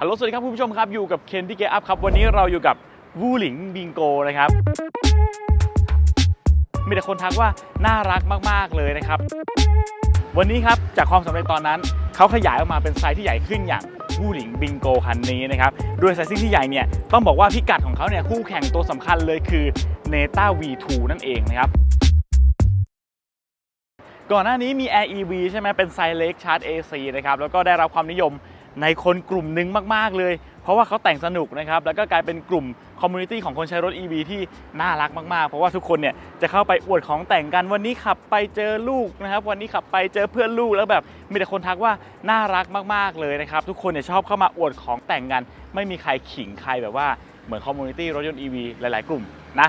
ฮัลโหลสวัสดีครับคุณผู้ชมครับ อยู่กับเคนที่เกอัพครับ วันนี้เราอยู่กับวูหลิงบิงโกนะครับ มีแต่คนทักว่าน่ารักมาก ๆ เลยนะครับ วันนี้ครับ จากความสำเร็จตอนนั้น เขาขยายออกมาเป็นไซส์ที่ใหญ่ขึ้นอย่างวูหลิงบิงโกคันนี้นะครับ โดยไซซิ่งที่ใหญ่เนี่ย ต้องบอกว่าพิกัดของเขาเนี่ยคู่แข่งตัวสำคัญเลยคือ Neta V2 นั่นเองนะครับก่อนหน้านี้มี Air EV ใช่ไหมเป็นไซส์เล็กชาร์จ AC นะครับแล้วก็ได้รับความนิยม ในคนกลุ่มหนึ่งมากๆเลย เพราะว่าเขาแต่งสนุกนะครับ แล้วก็กลายเป็นกลุ่มคอมมูนิตี้ของคนใช้รถ EV ที่น่ารักมากๆ เพราะว่าทุกคนเนี่ยจะเข้าไปอวดของแต่งกันวันนี้ขับไปเจอลูกนะครับ วันนี้ขับไปเจอเพื่อนลูกแล้วแบบมีแต่คนทักว่าน่ารักมากๆเลยนะครับ ทุกคนเนี่ยชอบเข้ามาอวดของแต่งกัน ไม่มีใครขิงใครแบบว่าเหมือนคอมมูนิตี้รถยนต์ EV หลาย ๆ กลุ่มนะ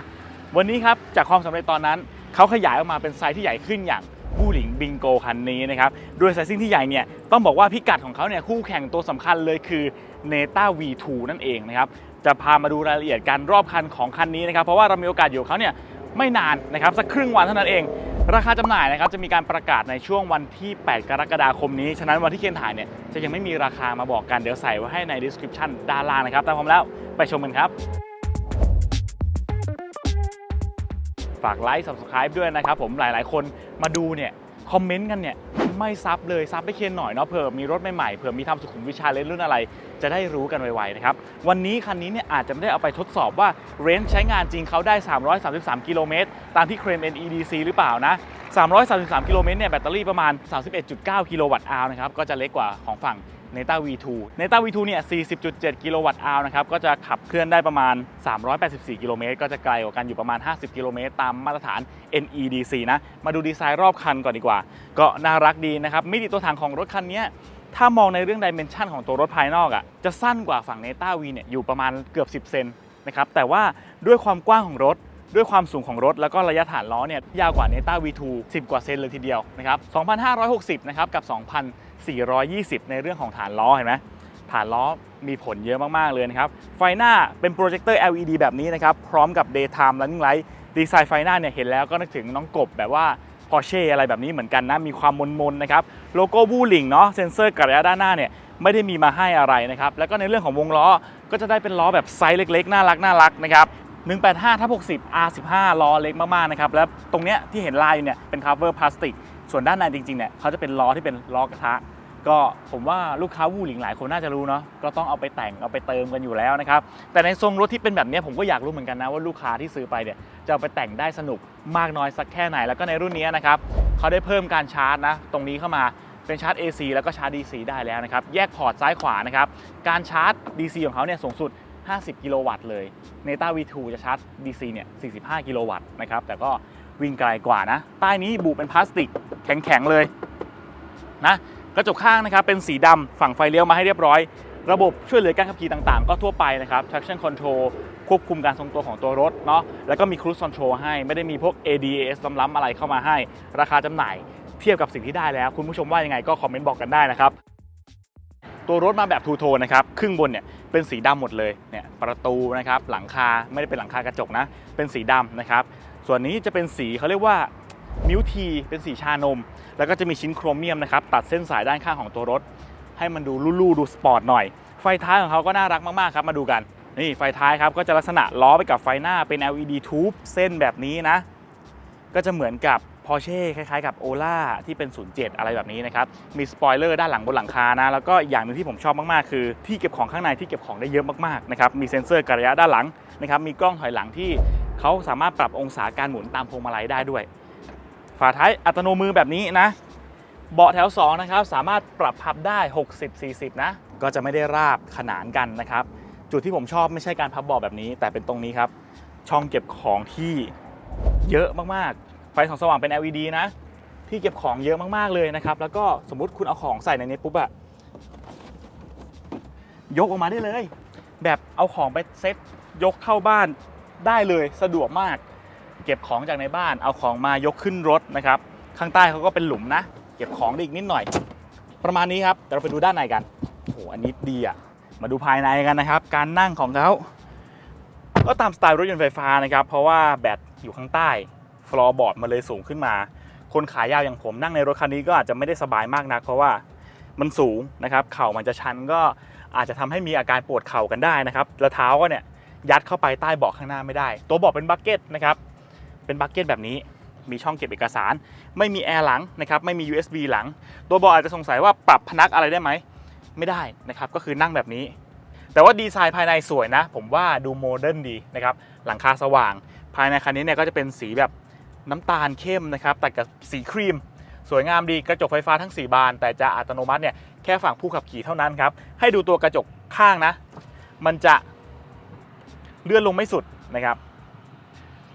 วันนี้ครับจากความสำเร็จตอนนั้นเขาขยายออกมาเป็นไซส์ที่ใหญ่ขึ้นอย่าง บูหลิงบิงโกคันนี้นะครับโดยไซซิ่งที่ใหญ่เนี่ยต้องบอกว่าพิกัดของเขาเนี่ยคู่แข่งตัวสำคัญเลยคือ Neta V2 นั่นเองนะครับจะพามาดูรายละเอียดการรอบคันของคันนี้นะครับเพราะว่าเรามีโอกาสอยู่กับเขาเนี่ยไม่นานนะครับสักครึ่งวันเท่านั้นเอง ราคาจำหน่ายนะครับจะมีการประกาศในช่วงวันที่ 8 กรกฎาคมนี้ ฉะนั้นวันที่เคนถ่ายเนี่ยจะยังไม่มีราคามาบอกกันเดี๋ยวใส่ไว้ให้ใน description ด้านล่างนะครับตามผมแล้วไปชมกันครับ ฝากไลค์ subscribe ด้วยนะครับผมหลายๆ คนมาดูเนี่ยคอมเมนต์กันเนี่ยไม่ซับเลยซับไปเคนหน่อยเนาะเผื่อมีรถใหม่ๆเผื่อมีทำสุขุมวิชาเลนรุ่นอะไร จะได้รู้กันไวๆนะครับวันนี้คันนี้เนี่ยอาจจะไม่ได้เอาไปทดสอบว่าเรนจ์ใช้งานจริงเขาได้ 333 กิโลเมตรตามที่เคลม NEDC หรือเปล่านะ 333 กิโลเมตรเนี่ยแบตเตอรี่ประมาณ 31.9 กิโลวัตต์อาวนะครับก็จะเล็กกว่าของฝั่ง Neta V2 Neta V2 เนี่ย40.7 กิโลวัตต์อาวนะครับ ก็จะขับเคลื่อนได้ประมาณ 384 กิโลเมตร ก็จะไกลกว่ากันอยู่ประมาณ 50 กิโลเมตร ตามมาตรฐาน NEDC นะ มาดูดีไซน์รอบคันก่อนดีกว่า ก็น่ารักดีนะครับ มิติตัวถังของรถคันนี้ถ้ามองในเรื่องดิเมนชันของตัวรถภายนอกอะ จะสั้นกว่าฝั่ง Neta V เนี่ยอยู่ประมาณเกือบ 10 เซนนะครับ แต่ว่าด้วยความกว้างของรถด้วยความสูงของรถแล้วก็ระยะฐานล้อเนี่ยยาวกว่า Neta V2 10 กว่าเซนเลยทีเดียวนะครับ 2,560 นะครับกับ 2,000 420 ในเรื่องของฐานล้อเห็นไหมฐานล้อมีผลเยอะมาก ๆ เลยนะครับ ไฟหน้าเป็นโปรเจคเตอร์ LED แบบนี้นะครับ พร้อมกับ daytime running light ดีไซน์ไฟหน้าเนี่ยเห็นแล้วก็นึกถึงน้องกบแบบว่า Porsche อะไรแบบนี้เหมือนกันนะ มีความมนๆนะครับ โลโก้บูลิงเนาะ เซนเซอร์กับระยะด้านหน้าเนี่ยไม่ได้มีมาให้อะไรนะครับ แล้วก็ในเรื่องของวงล้อ ก็จะได้เป็นล้อแบบไซส์เล็ก ๆ น่ารักน่ารักนะครับ 185ทับ60 R15 ล้อเล็กมากๆนะครับ แล้วตรงเนี้ยที่เห็นลายอยู่เนี่ยเป็น cover พลาสติก ส่วนด้านในจริงๆเนี่ยเขาจะเป็นล้อที่เป็นล้อกระทะ ก็ผมว่าลูกค้าวูหลิงหลายคนน่าจะรู้เนาะก็ต้องเอาไปแต่งเอาไปเติมกันอยู่แล้วนะครับแต่ในทรงรถที่เป็นแบบนี้ผมก็อยากรู้เหมือนกันนะว่าลูกค้าที่ซื้อไปเนี่ยจะเอาไปแต่งได้สนุกมากน้อยสักแค่ไหนแล้วก็ในรุ่นนี้นะครับเขาได้เพิ่มการชาร์จนะตรงนี้เข้ามาเป็นชาร์จ AC แล้วก็ชาร์จ DC ได้แล้วนะครับแยกพอร์ตซ้ายขวานะครับการชาร์จ DC ของเขาเนี่ยสูงสุด50 กิโลวัตต์เลย Neta V2 จะชาร์จ DC เนี่ย 45 กิโลวัตต์นะครับ แต่ก็วิ่งไกลกว่านะ ใต้นี้บุเป็นพลาสติก แข็งๆเลยนะกระจกข้างนะครับเป็นสีดำฝั่งไฟเลี้ยวมาให้เรียบร้อย ระบบช่วยเหลือการขับขี่ต่างๆ ก็ทั่วไปนะครับ traction control ควบคุมการทรงตัวของตัวรถเนาะแล้วก็มี cruise control ให้ไม่ได้มีพวก ADAS ล้ำๆอะไรเข้ามาให้ ราคาจำหน่ายเทียบกับสิ่งที่ได้แล้ว คุณผู้ชมว่ายังไงก็คอมเมนต์บอกกันได้นะครับตัวรถมาแบบทูโทนนะครับ ครึ่งบนเนี่ยเป็นสีดำหมดเลยเนี่ยประตูนะครับหลังคาไม่ได้เป็นหลังคากระจกนะ เป็นสีดำนะครับ ส่วนนี้จะเป็นสีเขาเรียกว่า มิวทีเป็นสีชานม แล้วก็จะมีชิ้นโครเมียมนะครับตัดเส้นสายด้านข้างของตัวรถ ให้มันดูลู่ๆดูสปอร์ตหน่อย ไฟท้ายของเขาก็น่ารักมากๆครับมาดูกันนี่ไฟท้ายครับก็จะลักษณะล้อไปกับไฟหน้าเป็น LED tube เส้นแบบนี้นะ ก็จะเหมือนกับ Porsche คล้ายๆ กับ Ola ที่เป็น 07 อะไรแบบนี้นะครับ มีสปอยเลอร์ด้านหลังบนหลังคานะ แล้วก็อีกอย่างหนึ่งที่ผมชอบมากๆ คือ ที่เก็บของข้างในที่เก็บของได้เยอะมากๆนะครับ มีเซ็นเซอร์กระยะด้านหลังนะครับ มีกล้องถอยหลังที่เขาสามารถปรับองศาการหมุนตามพวงมาลัยได้ด้วย ฝาท้ายอัตโนมือแบบนี้นะ เบาะแถว 2 นะครับ สามารถปรับพับได้ 60-40 นะ ก็จะไม่ได้ราบขนานกันนะครับ จุดที่ผมชอบไม่ใช่การพับเบาะแบบนี้ แต่เป็นตรงนี้ครับ ช่องเก็บของที่เยอะมากๆ ไฟส่องสว่างเป็น LED นะ ที่เก็บของเยอะมากๆเลยนะครับ แล้วก็สมมุติคุณเอาของใส่ในนี้ปุ๊บอะยกออกมาได้เลย แบบเอาของไปเซ็ตยกเข้าบ้านได้เลยสะดวกมาก ก็บของจากในบ้านเอาของมายกขึ้นรถนะครับ ข้างใต้เขาก็เป็นหลุมนะ เก็บของได้อีกนิดหน่อย ประมาณนี้ครับเดี๋ยวเราไปดูด้านในกันโหอันนี้ดีอะมาดูภายในกันนะครับ การนั่งของเขาก็ตามสไตล์รถยนต์ไฟฟ้านะครับ เพราะว่าแบตอยู่ข้างใต้ฟลอร์บอร์ดมันเลยสูงขึ้นมา คนขายาวอย่างผมนั่งในรถคันนี้ก็อาจจะไม่ได้สบายมากนัก เพราะว่ามันสูงนะครับ เข่ามันจะชันก็อาจจะทำให้มีอาการปวดเข่ากันได้นะครับแล้วเท้าก็เนี่ยยัดเข้าไปใต้เบาะข้างหน้าไม่ได้ ตัวเบาะเป็นบักเก็ตนะครับ เป็นบักเก็ตแบบนี้ มีช่องเก็บเอกสาร ไม่มีแอร์หลังนะครับไม่มี USB หลัง ตัวเบาะอาจจะสงสัยว่าปรับพนักอะไรได้ไหมไม่ได้นะครับก็คือนั่งแบบนี้ แต่ว่าดีไซน์ภายในสวยนะ ผมว่าดูโมเดิร์นดีนะครับหลังคาสว่าง ภายในคันนี้เนี่ยก็จะเป็นสีแบบน้ำตาลเข้มนะครับแต่กับสีครีมสวยงามดีกระจกไฟฟ้าทั้ง 4 บาน แต่จะอัตโนมัติเนี่ยแค่ฝั่งผู้ขับขี่เท่านั้นครับ ให้ดูตัวกระจกข้างนะ มันจะเลื่อนลงไม่สุดนะครับ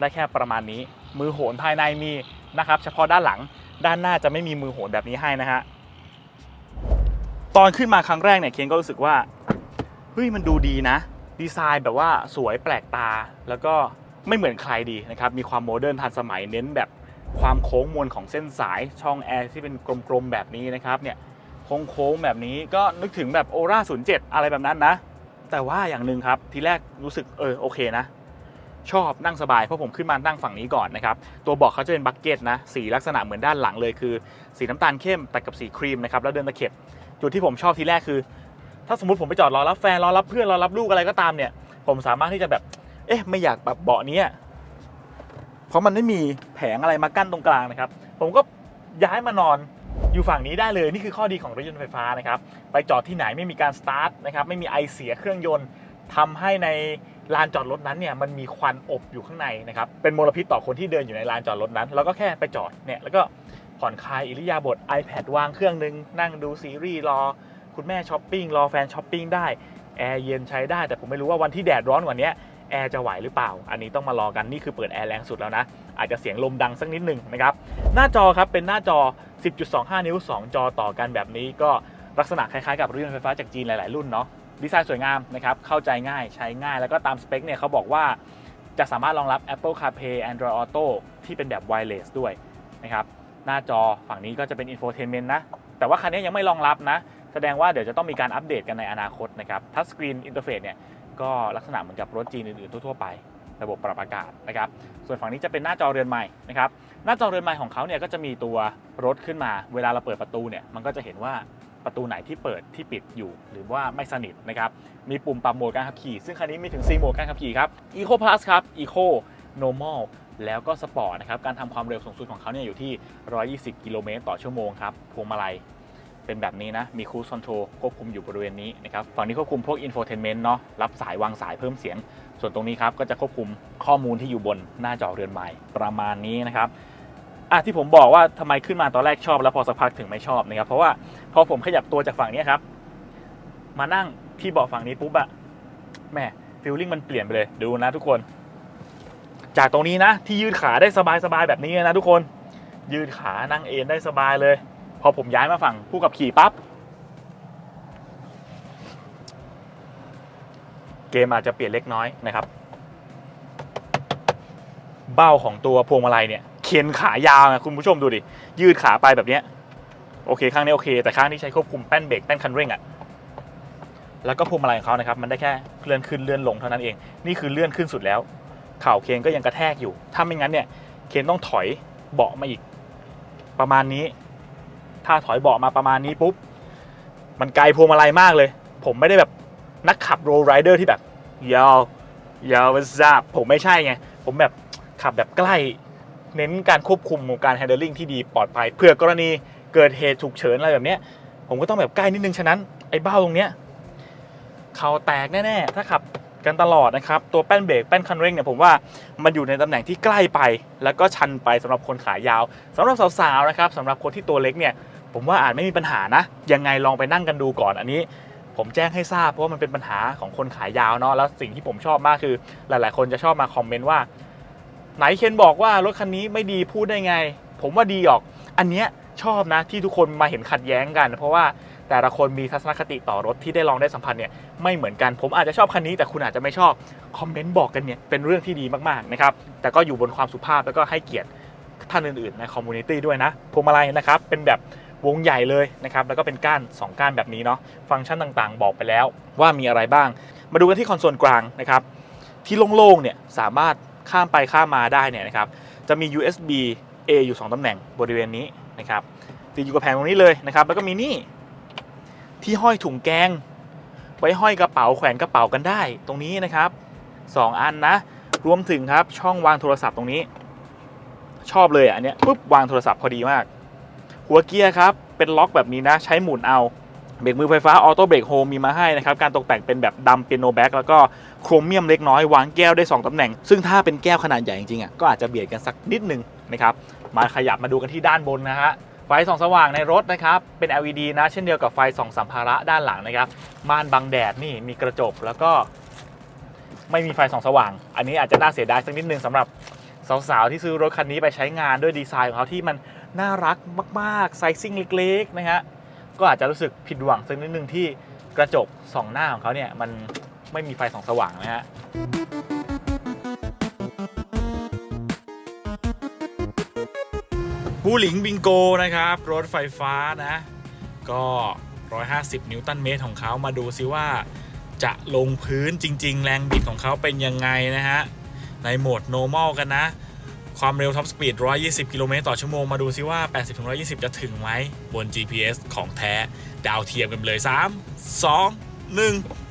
ได้แค่ประมาณนี้ มือโหนภายในมีนะครับ เฉพาะด้านหลังด้านหน้าจะไม่มีมือโหนแบบนี้ให้นะฮะตอนขึ้นมาครั้งแรกเนี่ยเคนก็รู้สึกว่าเฮ้ยมันดูดีนะ ดีไซน์แบบว่าสวยแปลกตา แล้วก็ไม่เหมือนใครดีนะครับ มีความโมเดิร์นทันสมัยเน้นแบบความโค้งมวลของเส้นสายช่องแอร์ที่เป็นกลมๆแบบนี้นะครับเนี่ยโค้งๆแบบนี้ก็นึกถึงแบบโอรา07 อะไรแบบนั้นนะ แต่ว่าอย่างหนึ่งครับ ทีแรกรู้สึกเออโอเคนะ ชอบนั่งสบายเพราะผมขึ้นมานั่งฝั่งนี้ก่อนนะครับ ตัวเบอกเขาจะเป็นบักเก็ตนะ สีลักษณะเหมือนด้านหลังเลยคือ สีน้ำตาลเข้มแต่กับสีครีมนะครับ แล้วเดินตะเข็บ จุดที่ผมชอบทีแรกคือ ถ้าสมมติผมไปจอดรอรับแฟนรอรับเพื่อนรอรับลูกอะไรก็ตามเนี่ย ผมสามารถที่จะแบบ เอ๊ะไม่อยากแบบเบาะนี้เพราะมันไม่มีแผงอะไรมากั้นตรงกลางนะครับ ผมก็ย้ายมานอนอยู่ฝั่งนี้ได้เลยนี่คือข้อดีของรถยนต์ไฟฟ้านะครับไปจอดที่ไหนไม่มีการสตาร์ทนะครับไม่มีไอเสียเครื่องยนต์ทำให้ใน ลานจอดรถนั้นเนี่ยมันมีควันอบอยู่ข้างในนะครับเป็นมลพิษต่อคนที่เดินอยู่ในลานจอดรถนั้น แล้วก็แค่ไปจอดเนี่ยแล้วก็ผ่อนคลายอิริยาบถ iPad วางเครื่องนึง นั่งดูซีรีส์รอ คุณแม่ช้อปปิ้งรอแฟนช้อปปิ้งได้แอร์เย็นใช้ได้ แต่ผมไม่รู้ว่าวันที่แดดร้อนกว่านี้แอร์จะไหวหรือเปล่า อันนี้ต้องมารอกันนี่คือเปิดแอร์แรงสุดแล้วนะ อาจจะเสียงลมดังสักนิดหนึ่งนะครับ หน้าจอครับเป็นหน้าจอ 10.25 นิ้ว 2 จอต่อกันแบบนี้ก็ลักษณะคล้ายๆกับรถยนต์ไฟฟ้าจากจีนหลาย ๆ รุ่นเนาะ ดีไซน์สวยงามนะครับเข้าใจง่ายใช้ง่าย แล้วก็ตามสเปคเนี่ยเขาบอกว่าจะสามารถรองรับ Apple CarPlay Android Auto ที่เป็นแบบ wireless ด้วยนะครับหน้าจอฝั่งนี้ก็จะเป็น infotainment นะ แต่ว่าคันนี้ยังไม่รองรับนะ แสดงว่าเดี๋ยวจะต้องมีการอัปเดตกันในอนาคตนะครับทัชสกรีนอินเทอร์เฟซเนี่ยก็ลักษณะเหมือนกับรถจีนอื่นๆทั่วๆไประบบปรับอากาศนะครับ ส่วนฝั่งนี้จะเป็นหน้าจอเรือนใหม่นะครับ หน้าจอเรือนใหม่ของเขาเนี่ยก็จะมีตัวรถขึ้นมา เวลาเราเปิดประตูเนี่ย มันก็จะเห็นว่า ประตูไหนที่เปิดที่ปิดอยู่ หรือว่าไม่สนิทนะครับ มีปุ่มปรับโหมดการขับขี่ ซึ่งคันนี้มีถึง 4 โหมดการขับขี่ครับ Eco Plus ครับ Eco Normal แล้วก็ Sport นะครับ การทำความเร็วสูงสุดของเขาเนี่ยอยู่ที่ 120 กิโลเมตรต่อชั่วโมงครับ พวงมาลัยเป็นแบบนี้นะ มีคู c คอนโทรลควบคุมอยู่บริเวณนี้นะครับ ฝั่งนี้ควบคุมพวกอินโฟเทนเมนต์เนาะ รับสายวางสายเพิ่มเสียง ส่วนตรงนี้ครับก็จะควบคุมข้อมูลที่อยู่บนหน้าจอเรือนใหม่ประมาณนี้นะครับ อะที่ผมบอกว่าทำไมขึ้นมาตอนแรกชอบ แล้วพอสักพักถึงไม่ชอบนะครับเพราะว่าพอผมขยับตัวจากฝั่งนี้ครับ มานั่งที่เบาะฝั่งนี้ปุ๊บอะแม่ฟิลลิ่งมันเปลี่ยนไปเลยดูนะทุกคน จากตรงนี้นะ ที่ยืดขาได้สบายๆแบบนี้นะทุกคน ยืดขานั่งเอนได้สบายเลย พอผมย้ายมาฝั่งผู้ขับขี่ปั๊บเกมอาจจะเปลี่ยนเล็กน้อยนะครับ เบ้าของตัวพวงมาลัยเนี่ย ข็นขายาวนะคุณผู้ชมดูดิ ยืดขาไปแบบเนี้ยโอเคข้างนี้โอเค แต่ข้างที่ใช้ควบคุมแป้นเบรกแป้นคันเร่งอะ่ะแล้วก็พวงมาลัยของเขานะครับมันได้แค่เลื่อนขึ้นเลื่อนลงเท่านั้นเอง นี่คือเลื่อนขึ้นสุดแล้วเข่าเคนก็ยังกระแทกอยู่ ถ้าไม่งั้นเนี่ยเคนต้องถอยเบาะมาอีก ประมาณนี้ ถ้าถอยเบาะมาประมาณนี้ปุ๊บมันไกลพวงมาลัยมากเลย ผมไม่ได้แบบนักขับโรลไรเดอร์ที่แบบยาวยาวซาบผมไม่ใช่ไงผมแบบขับแบบใกล้ เน้นการควบคุมการ handling ที่ดีปลอดภัยเผื่อกรณีเกิดเหตุฉุกเฉินอะไรแบบเนี้ย ผมก็ต้องแบบใกล้นิดนึงฉะนั้นไอ้เบ้าตรงเนี้ยเขาแตกแน่ๆถ้าขับกันตลอดนะครับ ตัวแป้นเบรกแป้นคันเร่งเนี่ยผมว่ามันอยู่ในตำแหน่งที่ใกล้ไป แล้วก็ชันไปสำหรับคนขายาวสำหรับสาวๆนะครับสำหรับคนที่ตัวเล็กเนี่ยผมว่าอาจไม่มีปัญหานะ ยังไงลองไปนั่งกันดูก่อนอันนี้ ผมแจ้งให้ทราบเพราะว่ามันเป็นปัญหาของคนขายาวเนาะแล้วสิ่งที่ผมชอบมากคือ หลาย ๆ คนจะชอบมาคอมเมนต์ว่า ไหนเคนบอกว่ารถคันนี้ไม่ดีพูดได้ไง ผมว่าดีออก อันเนี้ยชอบนะที่ทุกคนมาเห็นขัดแย้งกัน เพราะว่าแต่ละคนมีทัศนคติต่อรถที่ได้ลองได้สัมผัสเนี่ยไม่เหมือนกันผมอาจจะชอบคันนี้แต่คุณอาจจะไม่ชอบคอมเมนต์บอกกันเนี่ยเป็นเรื่องที่ดีมากๆนะครับแต่ก็อยู่บนความสุภาพแล้วก็ให้เกียรติท่านอื่นๆในคอมมูนิตี้ด้วยนะพวงมาลัยนะครับเป็นแบบวงใหญ่เลยนะครับแล้วก็เป็นก้านสองก้านแบบนี้เนาะฟังก์ชันต่างๆ บอกไปแล้วว่ามีอะไรบ้าง มาดูกันที่คอนโซลกลางนะครับที่โล่งๆเนี่ยสามารถ ข้ามไปข้ามมาได้เนี่ยนะครับจะมี USB A อยู่ 2ตำแหน่งบริเวณนี้นะครับติดอยู่กับแผงตรงนี้เลยนะครับแล้วก็มีนี่ที่ห้อยถุงแกง ไว้ห้อยกระเป๋าแขวนกระเป๋ากันได้ ตรงนี้นะครับสองอันนะ รวมถึงครับช่องวางโทรศัพท์ตรงนี้ ชอบเลยอันเนี้ยปุ๊บวางโทรศัพท์พอดีมาก หัวเกียร์ครับเป็นล็อกแบบนี้นะ ใช้หมุนเอา เบรกมือไฟฟ้าออโต้เบรกโฮมมีมาให้นะครับ การตกแต่งเป็นแบบดำเปียโนแบ็กแล้วก็โครเมียมเล็กน้อยวางแก้วได้ 2 ตำแหน่ง ซึ่งถ้าเป็นแก้วขนาดใหญ่จริงๆอะก็อาจจะเบียดกันสักนิดนึงนะครับ มาขยับมาดูกันที่ด้านบนนะฮะไฟส่องสว่างในรถนะครับ เป็น LED นะเช่นเดียวกับไฟส่องสัมภาระด้านหลังนะครับม่านบังแดดนี่มีกระจกแล้วก็ ไม่มีไฟส่องสว่าง อันนี้อาจจะน่าเสียดายสักนิดนึงสำหรับสาวๆที่ซื้อรถคันนี้ไปใช้งานด้วยดีไซน์ของเขาที่มันน่ารักมากๆไซซิ่งเล็กๆนะฮะ ก็อาจจะรู้สึกผิดหวังสักนิดนึงที่กระจกสองหน้าของเขาเนี่ยมันไม่มีไฟส่องสว่างนะฮะบูหลิงบิงโกนะครับ รถไฟฟ้านะ ก็ 150 นิวตันเมตรของเขามาดูซิว่า จะลงพื้นจริง ๆ แรงบิดของเขาเป็นยังไงนะฮะ ในโหมด normal กันนะ ความเร็วท็อปสปีด 120 กิโลเมตรต่อชั่วโมง มาดูซิว่า 80-120 จะถึงไหมบน GPS ของแท้ ดาวเทียมกันเลย 3 2 1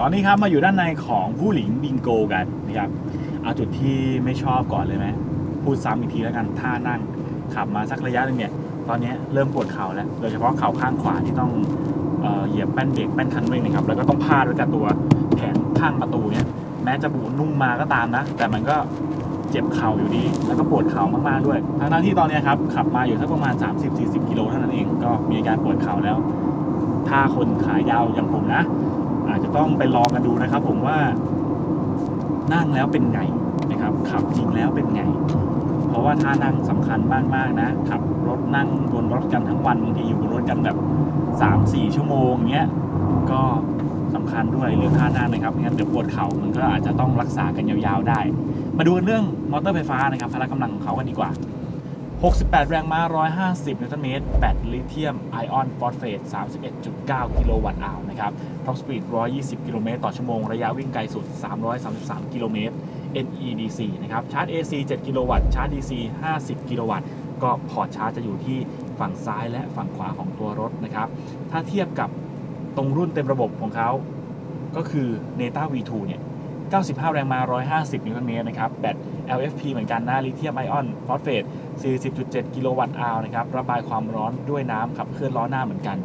ตอนนี้ครับมาอยู่ด้านในของผู้หลิงบิงโกกันนะครับเอาจุดที่ไม่ชอบก่อนเลยไหมพูดซ้ำอีกทีแล้วกันท่านั่งขับมาสักระยะหนึงเนี่ยตอนนี้เริ่มปวดเข่าแล้ว โดยเฉพาะเข่าข้างขวาที่ต้องเออเหยียบแป้นเบรกแป้นคันเร่งนะครับ แล้วก็ต้องพาดไว้กับตัวแผงข้างประตูเนี่ย แม้จะบูนุ่มมาก็ตามนะ แต่มันก็เจ็บเข่าอยู่ดี แล้วก็ปวดเข่ามากๆด้วยทั้งที่ตอนนี้ครับขับมาอยู่สักประมาณ 30-40 กิโลเท่านั้นเอง ก็มีอาการปวดเข่าแล้ว ถ้าคนขายาวอย่างผมนะ จจะต้องไปลองกันดูนะครับ ผมว่านั่งแล้วเป็นไงนะครับ ขับจริงแล้วเป็นไง เพราะว่าท่านั่งสำคัญมากๆนะ ขับรถนั่งบนรถกันทั้งวันบางทีอยู่บนรถกันแบบ3-4 ชั่วโมงเงี้ยก็สำคัญด้วยเรื่องท่านั่งนะครับไม่งั้นเดี๋ยวปวดเข่ามันก็อาจจะต้องรักษากันยาวๆได้ มาดูเรื่องมอเตอร์ไฟฟ้านะครับพละกำลังของเขากันดีกว่า 68 แรงม้า 150 นิวตันเมตร แบตลิเธียมไอออนฟอสเฟต 31.9 กิโลวัตต์อาวนะครับ ท็อปสปีด 120 กิโลเมตรต่อชั่วโมง ระยะวิ่งไกลสุด 333 กิโลเมตร NEDC นะครับ ชาร์จ AC 7 กิโลวัตต์ ชาร์จ DC 50 กิโลวัตต์ ก็พอร์ตชาร์จจะอยู่ที่ฝั่งซ้ายและฝั่งขวาของตัวรถนะครับ ถ้าเทียบกับตรงรุ่นเต็มระบบของเขา ก็คือ Neta V2 เนี่ย 95 แรงม้า150 นิวตันเมตรนะครับ แบต LFP เหมือนกันนะลิเธียมไอออนฟอสเฟต 40.7 กิโลวัตต์อาวนะครับ ระบายความร้อนด้วยน้ำขับเคลื่อนล้อหน้าเหมือนกัน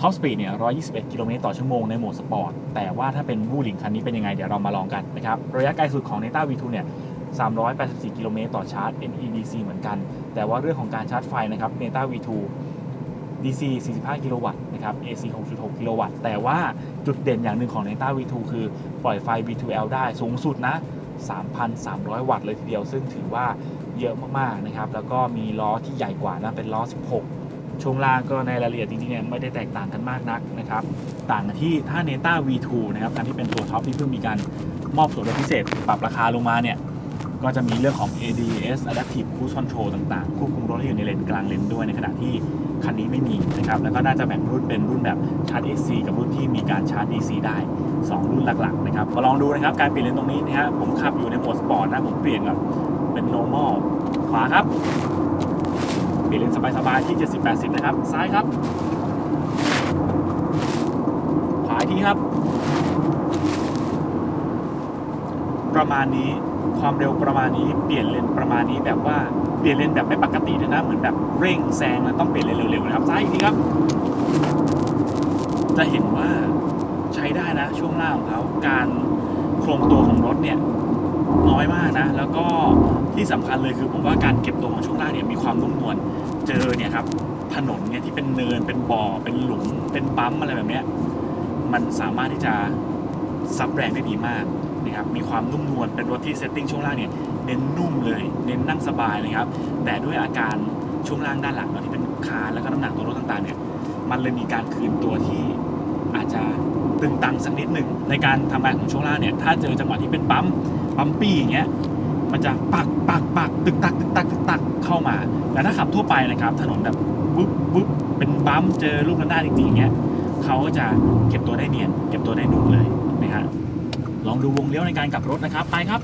ท็อปสปีดเนี่ย 121 กิโลเมตรต่อชั่วโมงในโหมดสปอร์ต แต่ว่าถ้าเป็นบูหลิงคันนี้เป็นยังไง เดี๋ยวเรามาลองกันนะครับ ระยะไกลสุดของ Neta V2 เนี่ย 384 กิโลเมตรต่อชาร์จ NEDC เหมือนกัน แต่ว่าเรื่องของการชาร์จไฟนะครับ Neta V2 DC 45 กิโลวัตต์นะครับ AC 6.6 กิโลวัตต์ แต่ว่าจุดเด่นอย่างหนึ่งของ Neta V2 คือปล่อยไฟ V2L ได้สูงสุดนะ 3,300 วัตต์เลยทีเดียว ซึ่งถือว่าเยอะมากๆนะครับ แล้วก็มีล้อที่ใหญ่กว่านะ เป็นล้อ 16 ช่วงล่างก็ในรายละเอียดจริงๆเนี่ยไม่ได้แตกต่างกันมากนักนะครับ ต่างกันที่ถ้า Neta V2 นะครับอันที่เป็นตัวท็อปที่เพิ่งมีการมอบส่วนลดพิเศษ ปรับราคาลงมาเนี่ยก็จะมีเรื่องของ ADS Adaptive Cruise Control ต่างๆ ควบคุมรถให้อยู่ในเลนกลางเลนด้วยในขณะที่ คันนี้ไม่มีนะครับ แล้วก็น่าจะแบ่งรุ่นเป็นรุ่นแบบชาร์จ AC กับรุ่นที่มีการชาร์จ DC ได้ 2 รุ่นหลักๆนะครับมาลองดูนะครับ การเปลี่ยนเลนตรงนี้นะฮะผมขับอยู่ในโหมดสปอร์ตนะผมเปลี่ยนกับเป็น normal ขวาครับ เปลี่ยนเลนสบายๆที่ 70-80 นะครับ ซ้ายครับ ขวาทีครับประมาณนี้ความเร็วประมาณนี้เปลี่ยนเลนประมาณนี้แบบว่า ลี่ยนเลนแบบไม่ปกติด้วยนะเหมือนแบบเร่งแซงแล้วต้องเปลี่ยนเลนเร็วๆนะครับซ้ายอีกทีครับ จะเห็นว่าใช้ได้นะช่วงล่างของเขาการโครงตัวของรถเนี่ยน้อยมากนะ แล้วก็ที่สำคัญเลยคือผมว่าการเก็บตัวของช่วงล่างเนี่ยมีความนุ่มนวลเจอเนี่ยครับถนนเนี่ยที่เป็นเนินเป็นบ่อเป็นหลุม เป็นปั๊มอะไรแบบเนี้ยมันสามารถที่จะซับแรงได้ดีมาก นะครับมีความนุ่มนวลเป็นรถที่เซตติ้งช่วงล่างเนี่ยเน้นนุ่มเลย เน้นนั่งสบายเลยครับแต่ด้วยอาการช่วงล่างด้านหลังเนาที่เป็นคานแล้วก็น้ำหนักตัวรถต่างๆเนี่ยมันเลยมีการคืนตัวที่อาจจะตึงตังสักนิดหนึ่งในการทำงานของช่วงล่างเนี่ยถ้าเจอจังหวะที่เป็นปั๊มปั๊มปี้อย่างเงี้ยมันจะปักปักปักตึกตักตึกตักตึกตักเข้ามาแต่ถ้าขับทั่วไปนะครับ ถนนแบบวึบวึบเป็นปั๊มเจอลูกระนาดจริงๆอย่างเงี้ยเขาก็จะเก็บตัวได้เนียน เก็บตัวได้นุ่มเลยนะฮะ ลองดูวงเลี้ยวในการกลับรถนะครับ ไปครับ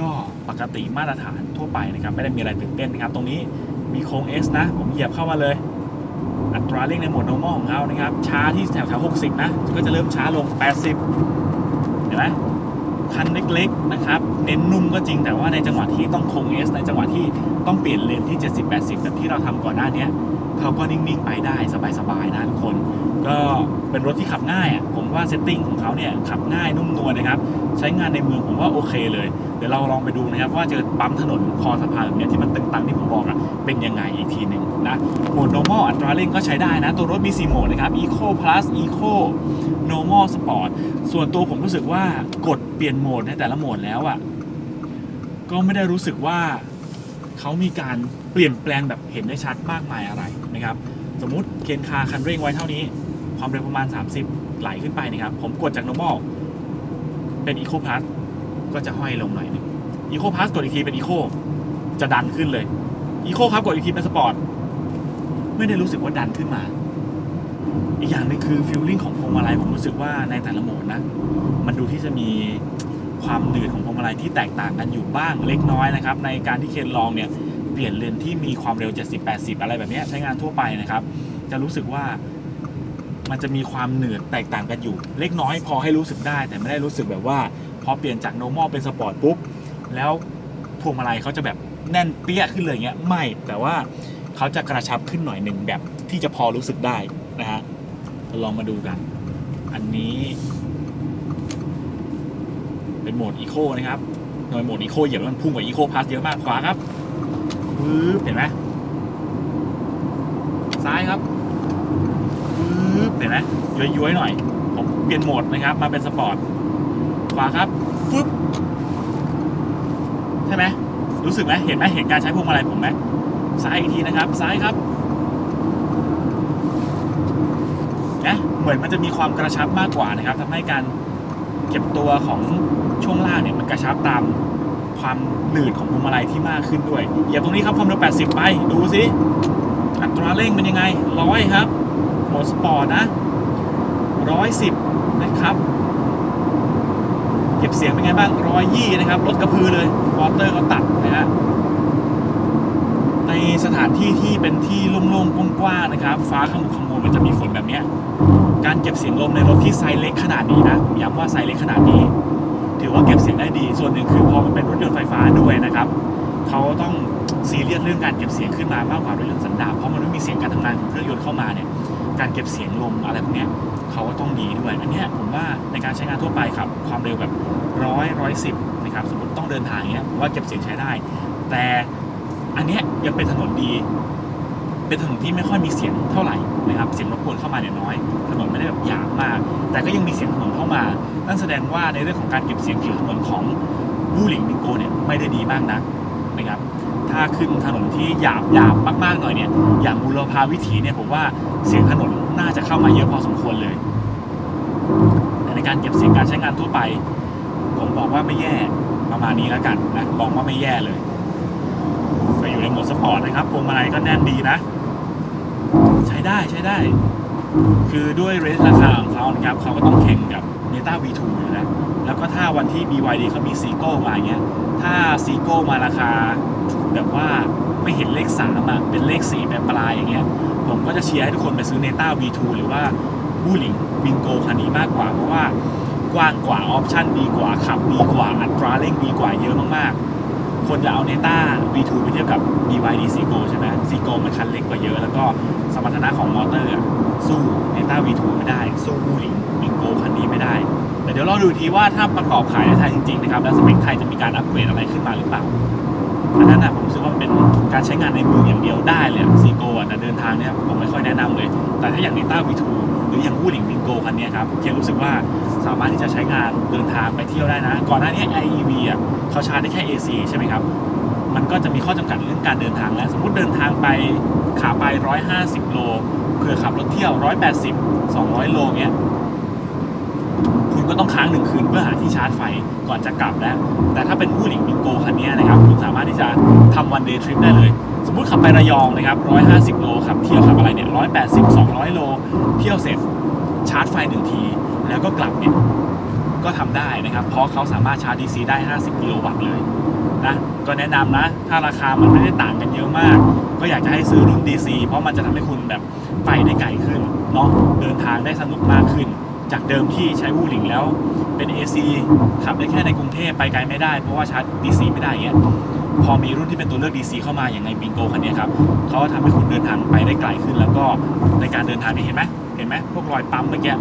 ก็ปกติมาตรฐานทั่วไปนะครับ ไม่ได้มีอะไรตื่นเต้นนะครับ ตรงนี้มีโค้ง S นะ ผมเหยียบเข้ามาเลย อัตราเร่งในโหมด normal ของเขานะครับ ช้าที่แถวแถว60 นะ ก็จะเริ่มช้าลง 80 เห็นไหมคันเล็กๆนะครับ เน้นนุ่มก็จริงแต่ว่าในจังหวะที่ต้องโค้ง S ในจังหวะที่ต้องเปลี่ยนเลนที่ 70-80 แบบที่เราทำก่อนหน้านี้ เขาก็นิ่งๆไปได้สบายๆนะทุกคน ก็เป็นรถที่ขับง่ายอะผมว่าเซตติ้งของเขาเนี่ยขับง่ายนุ่มนวลนะครับ ใช้งานในเมืองผมว่าโอเคเลย เดี๋ยวเราลองไปดูนะครับ ว่าเจอปั๊มถนนคอสะพานแบบเนี้ยที่มันตึงตังที่ผมบอกอะเป็นยังไงอีกทีหนึ่งนะโหมด normal อัตราเร่งก็ใช้ได้นะ ตัวรถมี 4 โหมดนะครับ eco plus eco normal sport ส่วนตัวผมรู้สึกว่ากดเปลี่ยนโหมดในแต่ละโหมดแล้วอะก็ไม่ได้รู้สึกว่า เขามีการเปลี่ยนแปลงแบบเห็นได้ชัดมากมายอะไรนะครับ สมมุติเคนคาคันเร่งไว้เท่านี้ ความเร็วประมาณ 30 ไหลขึ้นไปนะครับ ผมกดจาก normal เป็น eco plus ก็จะห้อยลงหน่อยนึง eco plus กดอีกทีเป็น eco จะดันขึ้นเลย eco ครับกดอีกทีเป็นสปอร์ตไม่ได้รู้สึกว่าดันขึ้นมา อีกอย่างหนึงคือฟิลลิ่งของพวงมาลัยผมรู้สึกว่าในแต่ละโหมดนะ มันดูที่จะมี ความหนืดของพวงมาลัยที่แตกต่างกันอยู่บ้างเล็กน้อยนะครับในการที่เคนลองเนี่ยเปลี่ยนเลนที่มีความเร็ว 70-80 อะไรแบบนี้ใช้งานทั่วไปนะครับ จะรู้สึกว่ามันจะมีความเหนืดแตกต่างกันอยู่ เล็กน้อยพอให้รู้สึกได้ แต่ไม่ได้รู้สึกแบบว่าพอเปลี่ยนจาก normal เป็นสปอร์ตปุ๊บแล้วพวงมาลัยเขาจะแบบแน่นเปี้ยขึ้นเลยเงี้ยไม่แต่ว่าเขาจะกระชับขึ้นหน่อยหนึ่งแบบที่จะพอรู้สึกได้นะฮะลองมาดูกัน อันนี้ เป็นโหมดอีโคนะครับโดยโหมดอีโคเหยียบแล้วมันพุ่งกว่าอีโคพาสเยอะมากขวาครับปึ๊บเห็นไหมซ้ายครับปึ๊บเห็นไหมย้อยๆหน่อย ผมเปลี่ยนโหมดนะครับ มาเป็นสปอร์ตขวาครับฟึ๊บใช่ไหมรู้สึกไหมเห็นไหมเห็นการใช้พวงมาลัยผมไหมซ้ายอีกทีนะครับ ซ้ายครับนะเหมือนมันจะมีความกระชับมากกว่านะครับทำให้การเก็บตัวของ ช่วงล่างเนี่ยมันกระชับตามความหนืดของพวงมาลัยที่มากขึ้นด้วย อย่าตรงนี้ครับความเร็ว 80 ไป ดูสิ อัตราเร่งเป็นยังไงร้อยครับโหมดสปอร์ตนะร้อยสิบนะครับ เก็บเสียงเป็นไงบ้างร้อยยี่นะครับ รถกระพือเลยวอเตอร์ก็ตัดนะฮะ ในสถานที่ที่เป็นที่โล่งๆกว้างๆนะครับ ฟ้าขมุกขมัวมันจะมีฝนแบบเนี้ยการเก็บเสียงลมในรถที่ไซส์เล็กขนาดนี้นะย้ำว่าไซส์เล็กขนาดนี้ ถือว่าเก็บเสียงได้ดี ส่วนหนึ่งคือพอมันเป็นรถยนต์ไฟฟ้าด้วยนะครับเขาต้องซีเรียสเรื่องการเก็บเสียงขึ้นมามากกว่าเรื่องสันดาปเพราะมันไม่มีเสียงการทำงานของเครื่องยนต์เข้ามาเนี่ยการเก็บเสียงลมอะไรพวกนี้เขาก็ต้องดีด้วยอันนี้ผมว่าในการใช้งานทั่วไปครับความเร็วแบบร้อยร้อยสิบนะครับสมมติต้องเดินทางอย่างเงี้ยผมว่าเก็บเสียงใช้ได้ แต่อันนี้ยังเป็นถนนดี เป็นถนนที่ไม่ค่อยมีเสียงเท่าไหร่นะครับเสียงรบกวนเข้ามาเนี่ยน้อยถนนไม่ได้แบบหยาบมาก แต่ก็ยังมีเสียงถนนเข้ามา นั่นแสดงว่าในเรื่องของการเก็บเสียงผิวถนนของบูหลิงบิงโกเนี่ยไม่ได้ดีมากนะนะครับถ้าขึ้นถนนที่หยาบหยาบมากๆหน่อยเนี่ยอย่างบุรพาวิถีเนี่ยผมว่าเสียงถนนน่าจะเข้ามาเยอะพอสมควรเลยแต่ในการเก็บเสียงการใช้งานทั่วไป ผมบอกว่าไม่แย่ประมาณนี้แล้วกันนะบอกว่าไม่แย่เลยก็อยู่ในโหมดสปอร์ตนะครับพวงมาลัยก็แน่นดีนะ ใช้ได้ใช้ได้ คือด้วยเรทราคาของเขานะครับเขาก็ต้องแข่งกับ n e t a V2 อยู่แล้ว แล้วก็ถ้าวันที่ BYD เขามีซีโก้มาอย่างเงี้ย ถ้าซีโก้มาราคา แบบว่าไม่เห็นเลข3อะเป็นเลข4แบบปลายอย่างเงี้ย ผมก็จะเชียร์ให้ทุกคนไปซื้อ n e t a V2 หรือว่าบูหลิงบิงโกคันนี้มากกว่า เพราะว่ากว้างกว่าออปชั่นดีกว่าขับดีกว่าอัตราเร่งดีกว่าเยอะมากๆ คนจะเอา n e t a V2 ไปเทียบกับ BYD s e g o ใช่ไหม s e g o มันคันเล็กกว่าเยอะแล้วก็ สมรรถนะของมอเตอร์อะสู้ n e t a V2 ไม่ได้ สู้บูหลิงบิงโกคันนี้ไม่ได้ แต่เดี๋ยวเราดูทีว่าถ้าประกอบขายในไทยจริงๆนะครับแล้วสเปคไทยจะมีการอัปเกรดอะไรขึ้นมาหรือเปล่าอันนั้นนะผมรู้สึกว่าเป็นการใช้งานในเมืองอย่างเดียวได้เลยซีโก้แต่เดินทางเนี่ยผมไม่ค่อยแนะนำเลย แต่ถ้าอย่างนิต้าวีทูหรืออย่างวูหลิงบิงโกคันนี้ครับเคียรู้สึกว่าสามารถที่จะใช้งานเดินทางไปเที่ยวได้นะ ก่อนหน้านี้ IEV อะเขาชาร์จได้แค่ AC ใช่ไหมครับ มันก็จะมีข้อจำกัดเรื่องการเดินทางแล้วสมมติเดินทางไปขาไป 150 โลเผื่อขับรถเที่ยว 180 200 โลเงี้ยคุณก็ต้องค้างหนึ่งคืนเพื่อหาที่ชาร์จไฟก่อนจะกลับแล้วแต่ถ้าเป็นผู้หลิงบิงโกคันนี้นะครับ คุณสามารถที่จะทำวันเดย์ทริปได้เลย สมมุติขับไประยองนะครับ 150 โลขับเที่ยวขับอะไรเนี่ย180 200 โล เที่ยวเสร็จชาร์จไฟหนึ่งที แล้วก็กลับเนี่ย ก็ทำได้นะครับ เพราะเขาสามารถชาร์จ DC ได้ 50 กิโลวัตต์เลยนะก็แนะนำนะ ถ้าราคามันไม่ได้ต่างกันเยอะมาก ก็อยากจะให้ซื้อรุ่น DC เพราะมันจะทำให้คุณแบบไปได้ไกลขึ้นเนาะเดินทางได้สนุกมากขึ้น จากเดิมที่ใช้วูหลิงแล้วเป็น AC ขับได้แค่ในกรุงเทพไปไกลไม่ได้เพราะว่าชาร์จ DC ไม่ได้เงี้ยพอมีรุ่นที่เป็นตัวเลือก DC เข้ามาอย่างในบิงโกคันนี้ครับเขาก็ทำให้คุณเดินทางไปได้ไกลขึ้น แล้วก็ในการเดินทางเนี่ยเห็นไหมเห็นไหมพวกรอยปั๊มเมื่อกี้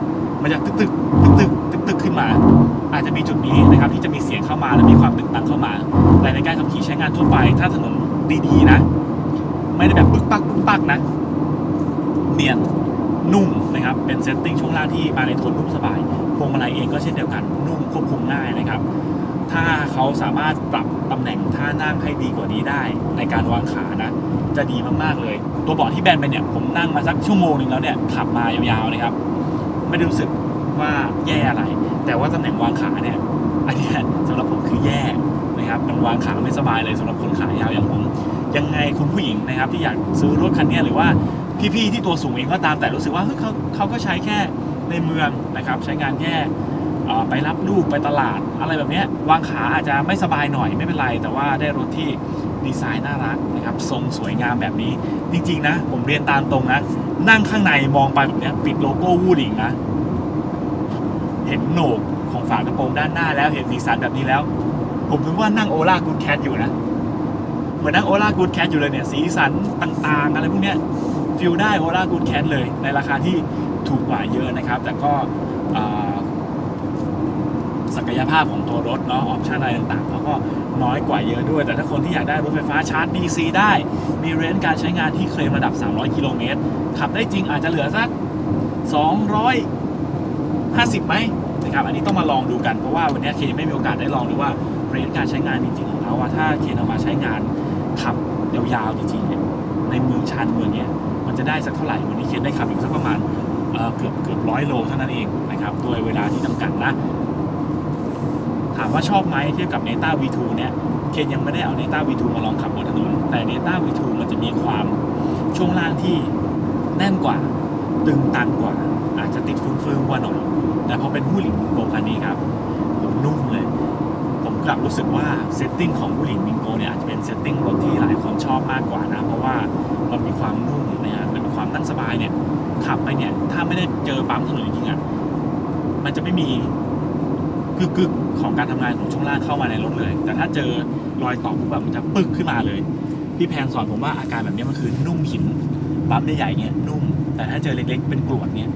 มันจะตึกตึกตึกตึกตึกตึกขึ้นมา อาจจะมีจุดนี้นะครับที่จะมีเสียงเข้ามาและมีความตึงตังเข้ามา แต่ในการขับขี่ใช้งานทั่วไป ถ้าถนนดีๆนะ ไม่ได้แบบปึ๊กปักปึ๊กปักนะเนียนนุ่มนะครับเป็นเซตติ้งช่วงล่างที่มาในโทนนุ่มสบายพวงมาลัยเองก็เช่นเดียวกันนุ่มควบคุมง่ายนะครับ ถ้าเขาสามารถปรับตำแหน่งท่านั่งให้ดีกว่านี้ได้ ในการวางขานะ จะดีมากๆเลย ตัวเบาะที่แบนไปเนี่ยผมนั่งมาสักชั่วโมงหนึ่งแล้วเนี่ยขับมายาวๆนะครับ ไม่ได้รู้สึกว่าแย่อะไร แต่ว่าตำแหน่งวางขาเนี่ยอันนี้สำหรับผมคือแย่นะครับมันวางขาไม่สบายเลยสำหรับคนขายาวอย่างผม ยังไงคุณผู้หญิงนะครับ ที่อยากซื้อรถคันนี้หรือว่าพี่ๆที่ตัวสูงเองก็ตามแต่รู้สึกว่าเฮ้ยเขาเขาก็ใช้แค่ในเมืองนะครับ ใช้งานแค่ไปรับลูกไปตลาด อะไรแบบนี้วางขาอาจจะไม่สบายหน่อยไม่เป็นไร แต่ว่าได้รถที่ดีไซน์น่ารักนะครับ ทรงสวยงามแบบนี้ จริง ๆ นะ ผมเรียนตามตรงนะ นั่งข้างในมองไปแบบนี้ปิดโลโก้วูดิงนะ เห็นโหนกของฝากระโปรงด้านหน้าแล้วเห็นสีสันแบบนี้แล้ว ผมนึกว่านั่งโอล่ากูดแคทอยู่นะ เหมือนนั่งโอล่ากูดแคทอยู่เลยเนี่ย สีสันต่างๆ อะไรพวกเนี้ยฟิลได้โอล่ากูดแคทเลย ในราคาที่ถูกกว่าเยอะนะครับ แต่ก็ศักยภาพของตัวรถเนาะออปชั่นอะไรต่างๆเขาก็ น้อยกว่าเยอะด้วย แต่ถ้าคนที่อยากได้รถไฟฟ้าชาร์จ DC ได้ มีเรนจ์การใช้งานที่เคลมระดับ 300 กิโลเมตรขับได้จริงอาจจะเหลือสัก 250 ไหมนะครับอันนี้ต้องมาลองดูกันเพราะว่าวันนี้เคนยังไม่มีโอกาสได้ลองดูว่าเรนจ์การใช้งานจริงๆของเขาว่าถ้าเคนเอามาใช้งานขับยาวๆจริงๆเนี่ยในเมืองชานเมืองเนี่ยมันจะได้สักเท่าไหร่วันนี้เคนได้ขับอยู่สักประมาณเกือบเกือบร้อยโลเท่านั้นเองนะครับโดยเวลาที่จำกัดนะามว่าชอบไหมเทียบกับ Neta V2 เนี่ยเคนยังไม่ได้เอา Neta V2 มาลองขับบนถนนแต่ Neta V2 มันจะมีความช่วงล่างที่แน่นกว่าตึงตันกว่า อาจจะติดฟืงๆกว่าหน่อย แต่พอเป็นผู้หลิงมิงโกคันนี้ครับผมนุ่มเลยผมกลับรู้สึกว่าเซตติ้งของผู้หลิงมิงโกเนี่ยอาจจะเป็นเซตติ้งรถที่หลายคนชอบมากกว่านะ เพราะว่ามันมีความนุ่มนะฮะมันมีความนั่งสบายเนี่ยขับไปเนี่ยถ้าไม่ได้เจอปั๊มถนนจริงๆอะมันจะไม่มี กึกกึกของการทำงานของช่วงล่างเข้ามาในรถเลย แต่ถ้าเจอรอยต่อปุ๊บแบบมันจะปึกขึ้นมาเลยพี่แพนสอนผมว่าอาการแบบนี้มันคือนุ่มหินปั๊มใหญ่ๆเงี้ยนุ่ม แต่ถ้าเจอเล็กๆ เป็นกรวดเนี้ย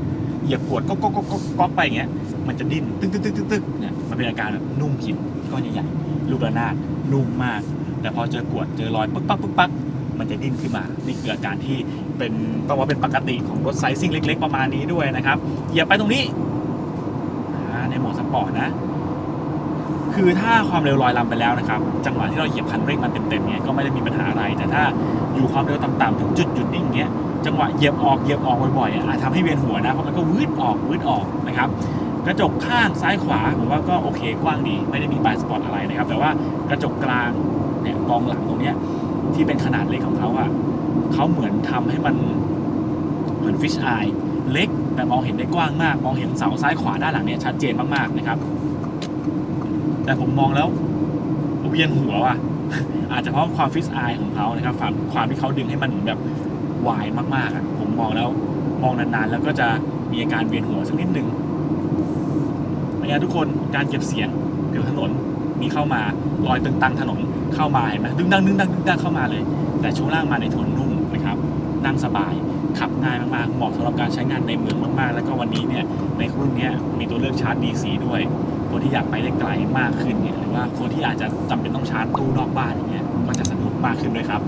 เหยียบกรวดก็ก็ก็ก็ก็ไปอย่างเงี้ยมันจะดิ้นตึ๊กตึ๊กตึ๊กตึ๊กตึ๊กเนี่ยมันเป็นอาการแบบนุ่มหินก้อนใหญ่ๆลูกระนาดนุ่มมาก แต่พอเจอกรวดเจอรอยปึ๊กปักปึ๊กปักมันจะดิ้นขึ้นมา นี่คืออาการที่เป็นต้องว่าเป็นปกติของรถไซซิ่งเล็ก ๆ ประมาณนี้ด้วยนะครับเหยียบไปตรงนี้ในโหมดสปอร์ตนะ คือถ้าความเร็วลอยลำไปแล้วนะครับ จังหวะที่เราเหยียบคันเร่งมันเต็มๆเนี้ยก็ไม่ได้มีปัญหาอะไร แต่ถ้าอยู่ความเร็วต่ำๆถึงจุดหยุดนิ่งเนี้ย จังหวะเหยียบออกเหยียบออกบ่อยๆอะอาจทำให้เวียนหัวนะ เพราะมันก็วืดออกวืดออกนะครับ กระจกข้างซ้ายขวาผมว่าก็โอเคกว้างดี ไม่ได้มีบายสปอตอะไรนะครับ แต่ว่ากระจกกลางเนี่ยมองหลังตรงเนี้ยที่เป็นขนาดเล็กของเขาอะเขาเหมือนทำให้มันเหมือนฟิชไอเล็กแต่มองเห็นได้กว้างมาก มองเห็นเสาซ้ายขวาด้านหลังเนี่ยชัดเจนมากๆนะครับ แต่ผมมองแล้วเวียนหัวว่ะ อาจจะเพราะความฟิสไอของเขานะครับความความที่เขาดึงให้มันแบบวายมากๆอะผมมองแล้วมองนานๆ แล้วก็จะมีอาการเวียนหัวสักนิดหนึงเป็นไงทุกคนการเก็บเสียงผิวถนนมีเข้ามารอยตึงตังถนนเข้ามาเห็นไหมดึงดังดึงดังดึงดังเข้ามาเลย แต่ช่วงล่างมาในโทนนุ่มนะครับนั่งสบายขับง่ายมากๆเหมาะสำหรับการใช้งานในเมืองมากๆ แล้วก็วันนี้เนี่ยในรุ่นนี้มีตัวเลือกชาร์จ DC ด้วย คนที่อยากไปได้ไกลมากขึ้นเนี่ยหรือว่าคนที่อาจจะจำเป็นต้องชาร์จตู้นอกบ้านอย่างเงี้ยก็จะสะดวกมากขึ้นด้วยครับ